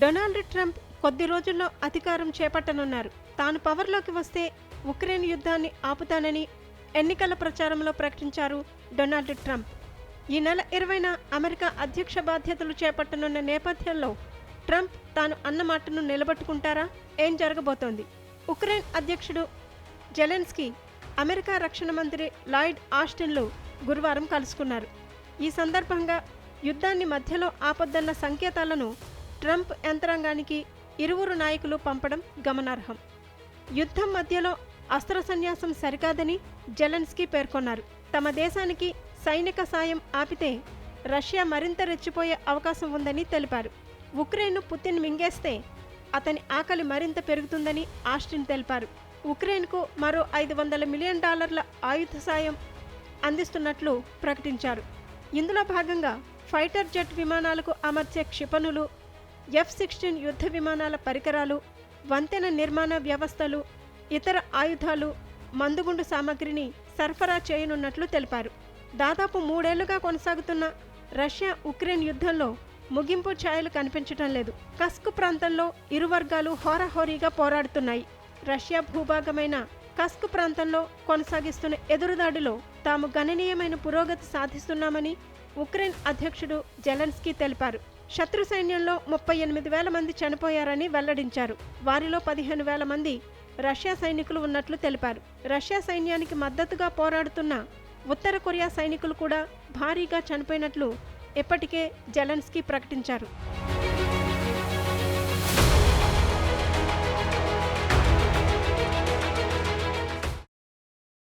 Donald Trump కొద్ది రోజుల్లో అధికారం చేపట్టనున్నారు. తాను పవర్లోకి వస్తే ఉక్రెయిన్ యుద్ధాన్ని ఆపుతానని ఎన్నికల ప్రచారంలో ప్రకటించారు డొనాల్డ్ ట్రంప్. ఈ నెల ఇరవైన అమెరికా అధ్యక్ష బాధ్యతలు చేపట్టనున్న నేపథ్యంలో ట్రంప్ తాను అన్న మాటను నిలబెట్టుకుంటారా? ఏం జరగబోతోంది? ఉక్రెయిన్ అధ్యక్షుడు జెలెన్స్కీ అమెరికా రక్షణ మంత్రి లాయిడ్ ఆస్టిన్లు గురువారం కలుసుకున్నారు. ఈ సందర్భంగా యుద్ధాన్ని మధ్యలో ఆపొద్దన్న సంకేతాలను ట్రంప్ యంత్రాంగానికి ఇరువురు నాయకులు పంపడం గమనార్హం. యుద్ధం మధ్యలో అస్త్ర సన్యాసం సరికాదని జెలెన్స్కీ పేర్కొన్నారు. తమ దేశానికి సైనిక సాయం ఆపితే రష్యా మరింత రెచ్చిపోయే అవకాశం ఉందని తెలిపారు. ఉక్రెయిన్ను పుతిన్ మింగేస్తే అతని ఆకలి మరింత పెరుగుతుందని ఆస్టిన్ తెలిపారు. ఉక్రెయిన్కు మరో ఐదు వందల మిలియన్ డాలర్ల ఆయుధ సాయం అందిస్తున్నట్లు ప్రకటించారు. ఇందులో భాగంగా ఫైటర్ జెట్ విమానాలకు అమర్చే క్షిపణులు ఎఫ్ సిక్స్టీన్ యుద్ధ విమానాల పరికరాలు వంతెన నిర్మాణ వ్యవస్థలు ఇతర ఆయుధాలు మందుగుండు సామగ్రిని సరఫరా చేయనున్నట్లు తెలిపారు. దాదాపు మూడేళ్ళుగా కొనసాగుతున్న రష్యా ఉక్రెయిన్ యుద్ధంలో ముగింపు ఛాయలు కనిపించటం లేదు. కస్క్ ప్రాంతంలో ఇరు వర్గాలు హోరాహోరీగా పోరాడుతున్నాయి. రష్యా భూభాగమైన కస్క్ ప్రాంతంలో కొనసాగిస్తున్న ఎదురుదాడిలో తాము గణనీయమైన పురోగతి సాధిస్తున్నామని ఉక్రెయిన్ అధ్యక్షుడు జెలెన్స్కీ తెలిపారు. శత్రు సైన్యంలో ముప్పై ఎనిమిది వేల మంది చనిపోయారని వెల్లడించారు. వారిలో పదిహేను వేల మంది రష్యా సైనికులు ఉన్నట్లు తెలిపారు. రష్యా సైన్యానికి మద్దతుగా పోరాడుతున్న ఉత్తర కొరియా సైనికులు కూడా భారీగా చనిపోయినట్లు ఇప్పటికే జెలెన్స్కీ ప్రకటించారు.